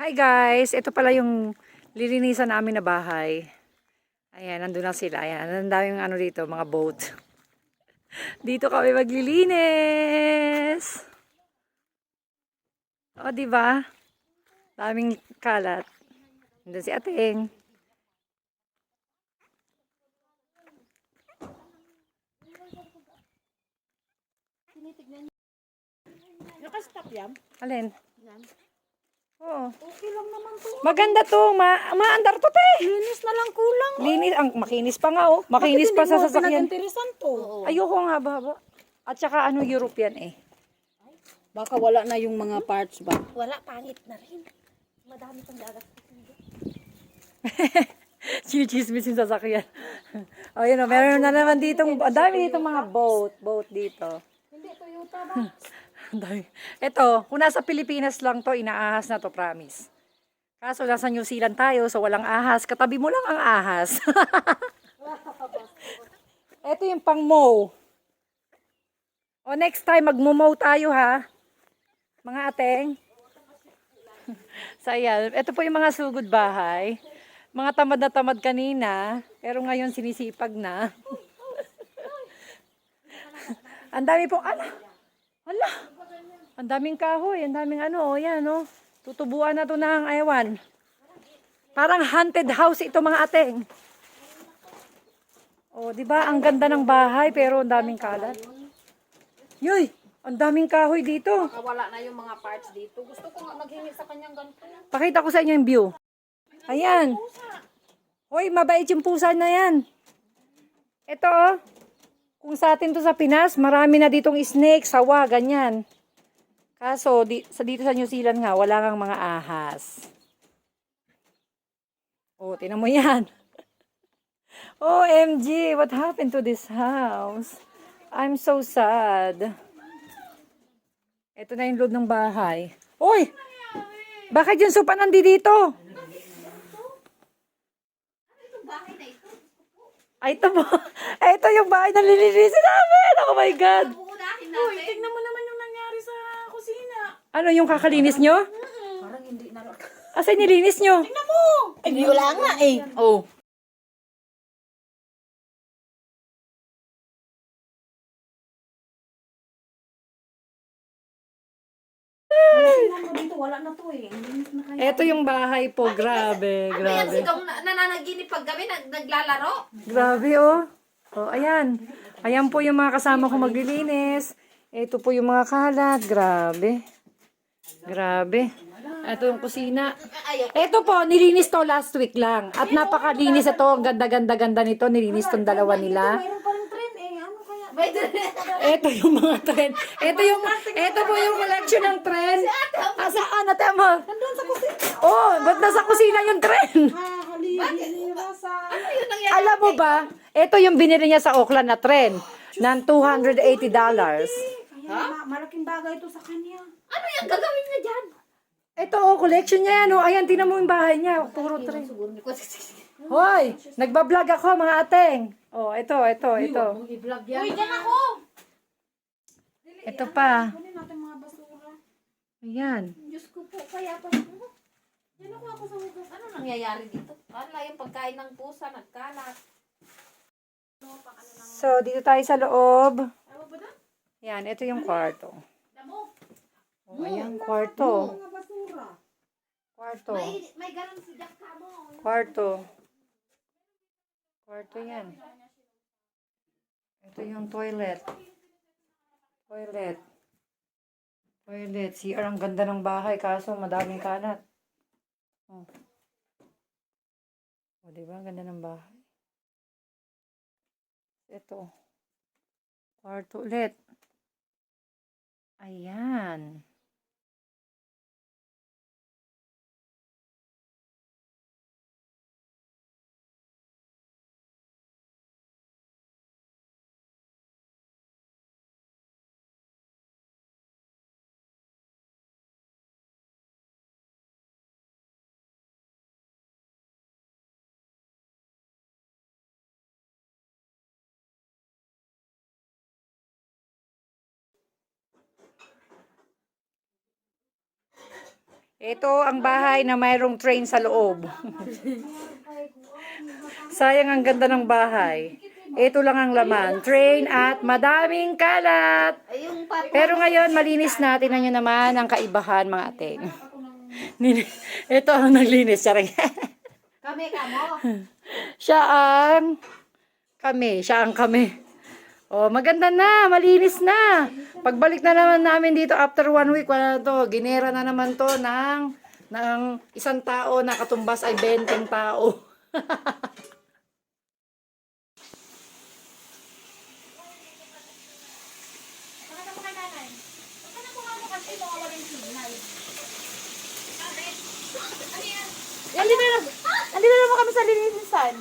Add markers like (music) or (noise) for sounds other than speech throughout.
Hi guys! Ito pala yung lilinisan namin na bahay. Ayan, nandun na sila. Ayan, ang daming ano dito, mga boat. (laughs) Dito kami maglilinis! O, di ba? Daming kalat. Nandun si Ating. Nakastop yan? Alin? Yan. Oo. Okay lang naman to. Maganda to. Ma maandar to, te. Linis na lang kulang. Linis. Ang makinis pa nga, oh. Makinis pa sa sasakyan. Pinag-interesan to. Ayoko nga ba, ba? At saka ano, European eh. Baka wala na yung mga parts ba? Wala, pangit na rin. Madami pang gagas. Chinichismis (laughs) yung sasakyan. (laughs) o, yun o. Meron na naman ditong, ang dami ditong mga boat. Boat dito. Hindi, Toyota ba? (laughs) Ito, kung nasa Pilipinas lang to, inaahas na to, promise. Kaso nasa New Zealand tayo, so walang ahas. Katabi mo lang ang ahas. (laughs) Ito yung pang mow. O next time, magmo-mow tayo ha. Mga ateng. (laughs) so ito po yung mga sugod bahay. Mga tamad na tamad kanina, pero ngayon sinisipag na. (laughs) ang dami po, ala, ala, ang daming kahoy, ang daming ano, o yan, o. Tutubuan na to ng ewan. Parang haunted house ito mga ateng. O, di ba? Ang ganda ng bahay, pero ang daming kalat. Yoy, ang daming kahoy dito. Wala na yung mga parts dito. Gusto ko nga maghingi sa kanyang ganito. Pakita ko sa inyo yung view. Ayan. Hoy, mabait yung pusa na yan. Ito, oh. Kung sa atin to sa Pinas, marami na ditong snake, sawa, ganyan. Kaso, di, sa dito sa New Zealand nga, wala kang mga ahas. Oh, tinan mo yan. (laughs) OMG, what happened to this house? I'm so sad. Ito na yung loob ng bahay. Uy! Bakit yung sopa nandi dito? Ay, ito po. (laughs) Ay, ito yung bahay na lilinisin namin. Oh my God. Uy, tignan mo naman Ano yung kakalinis nyo? Parang hindi na (laughs) Asa nilinis nyo? Tignan mo! Ay, wala nga eh. Oh. Tignan mo dito, wala na to eh. Ito yung bahay po. Grabe, Ano yan, grabe. sigaw na, nananaginip pag gabi, nag, naglalaro? Grabe, oh. Oh, ayan. Ayan po yung mga kasama ko maglilinis. Ito po yung mga kalat. Grabe. Grabe. Ito yung kusina. Ito po, nilinis to last week lang. At napakalinis ito. Ang ganda-ganda-ganda nito. Nilinis tong dalawa nila. Trend eh. Ano Ito yung mga trend. Ito yung, ito po yung collection ng trend. Ah, saan? Ate mo? Nandun sa kusina. Oh, ba't nasa kusina yung trend? Ah, ano? Alam mo ba, ito yung binili niya sa Auckland na trend ng $280. Kaya ma- malaking bagay ito sa kanya. Ano yung gagawin niya dyan? Ito, oh, collection niya yan. Oh. Ayan, tinan mo yung bahay niya. Puro ko Hoy, nagbablog ako mga ateng. Oh, ito, ito, ito. i-vlog yan. Uy, dyan ako! Ito pa. Kunin natin mga basura. Ayan. Diyos ko po, kaya pa. Yan ako ako sa hugas. Ano nangyayari dito? Wala yung pagkain ng pusa, nagkalat. So, dito tayo sa loob. Ano ba na? Yan, ito yung kwarto. Damo. Oh, ayan, kwarto. Kwarto. May, may ganun si Jack Camo. Kwarto. Kwarto yan. Ito yung toilet. Toilet. Toilet. CR ang ganda ng bahay kaso madaming kalat. Oh. O, diba? Ang ganda ng bahay. Ito. Kwarto ulit. Ayan. Ito ang bahay na mayroong train sa loob. (laughs) Sayang ang ganda ng bahay. Ito lang ang laman. Train at madaming kalat. Pero ngayon, malinis na. Tingnan nyo naman ang kaibahan, mga. (laughs) Nini- Ito ang naglinis. (laughs) Kami ka mo. siya ang kami. Siya ang kami. Oh, maganda na. Malinis na. Pagbalik na naman namin dito after one week, wala na to. Ginera na naman to ng, ng isang tao na katumbas ay 20 tao. Andito na, andito na kami sa linisan.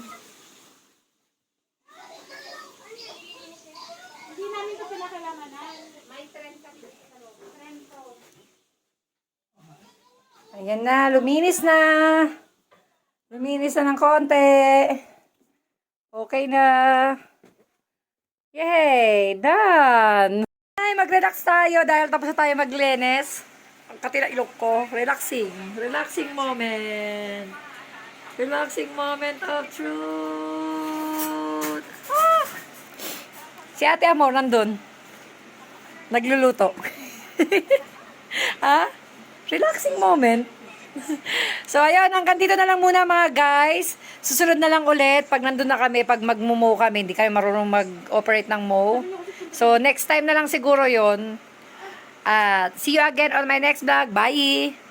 Hindi namin ito pinakailanganan. May trend kami. Ayan na, luminis na. Luminis na ng konti. Okay na. Yay! Done! Ay, mag-relax tayo dahil tapos na tayo maglinis. Ang katila ilok ko. Relaxing. Relaxing moment. Relaxing moment of truth. Ah! Si Ate Amor nandun. Nagluluto. (laughs) ha? Relaxing moment. (laughs) so, ayun, hanggang dito na lang muna mga guys. Susunod na lang ulit pag nandun na kami, pag magmumo kami, hindi kami marunong mag-operate ng mo. So, next time na lang siguro yon At see you again on my next vlog. Bye!